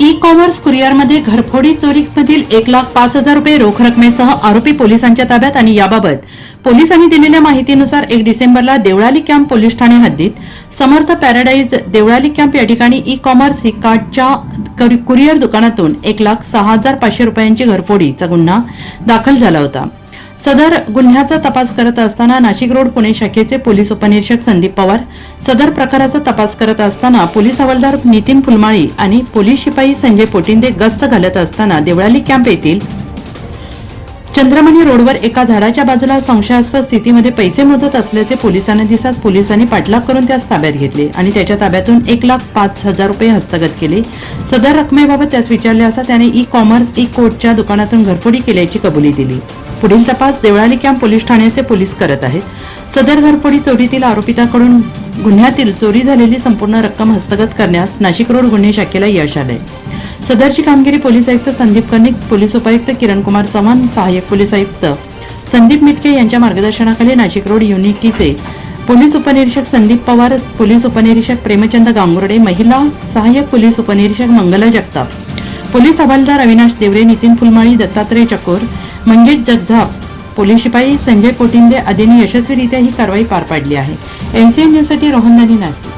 E commerce कुरिअरमध्ये घरफोडी चोरीमधील एक लाख पाच हजार रुपये रोख रकमेसह आरोपी पोलिसांच्या ताब्यात आणि याबाबत पोलिसांनी दिलेल्या माहितीनुसार एक डिसेंबरला देवळाली कॅम्प पोलीस ठाणे हद्दीत समर्थ पॅराडाईज देवळाली कॅम्प या ठिकाणी ई कॉमर्स ही कार्डच्या कुरिअर दुकानातून एक लाख सहा हजार पाचशे रुपयांची घरफोडीचा गुन्हा दाखल झाला होता. सदर गुन्ह्याचा तपास करत असताना नाशिक रोड पुणे शाखेचे पोलीस उपनिरीक्षक संदीप पवार सदर प्रकाराचा तपास करत असताना पोलीस हवालदार नितीन फुलमाळी आणि पोलीस शिपाई संजय पोटिंदे गस्त घालत असताना देवळाली कॅम्प येथील चंद्रमणी रोडवर एका झाडाच्या बाजूला संशयास्पद स्थितीमध्ये पैसे मोजत असल्याचे पोलिसांना दिसताच पोलिसांनी पाठलाग करून त्यास ताब्यात घेतले आणि त्याच्या ताब्यातून एक लाख पाच हजार रुपये हस्तगत केले. सदर रकमेबाबत त्यास विचारले असता त्याने ई कॉमर्स ई कोर्टच्या दुकानातून घरफोडी केल्याची कबुली दिली. पुढील तपास देवळाली कॅम्प पोलीस ठाण्याचे पोलीस करत आहेत. सदर घरफोडी चोरीतील आरोपिताकडून गुन्ह्यातील चोरी झालेली संपूर्ण रक्कम हस्तगत करण्यास नाशिक रोड गुन्हे शाखेला यश आले सदरची कामगिरी पोलीस आयुक्त संदीप कर्णिक पोलीस उपायुक्त किरण कुमार चव्हाण सहाय्यक पोलीस आयुक्त संदीप मिटके यांच्या मार्गदर्शनाखाली नाशिक रोड युनिटीचे पोलीस उपनिरीक्षक संदीप पवार पोलीस उपनिरीक्षक प्रेमचंद गांगुर्डे महिला सहाय्यक पोलीस उपनिरीक्षक मंगला जगताप पोलीस हवालदार अविनाश देवरे नितीन फुलमाळी दत्तात्रय चकोर म्हणजेच जगझाप पोलीस शिपाई संजय पोटिंदे आदींनी यशस्वीरित्या ही कारवाई पार पाडली आहे. एनसीएन न्यूजसाठी रोहन दानी नाशिक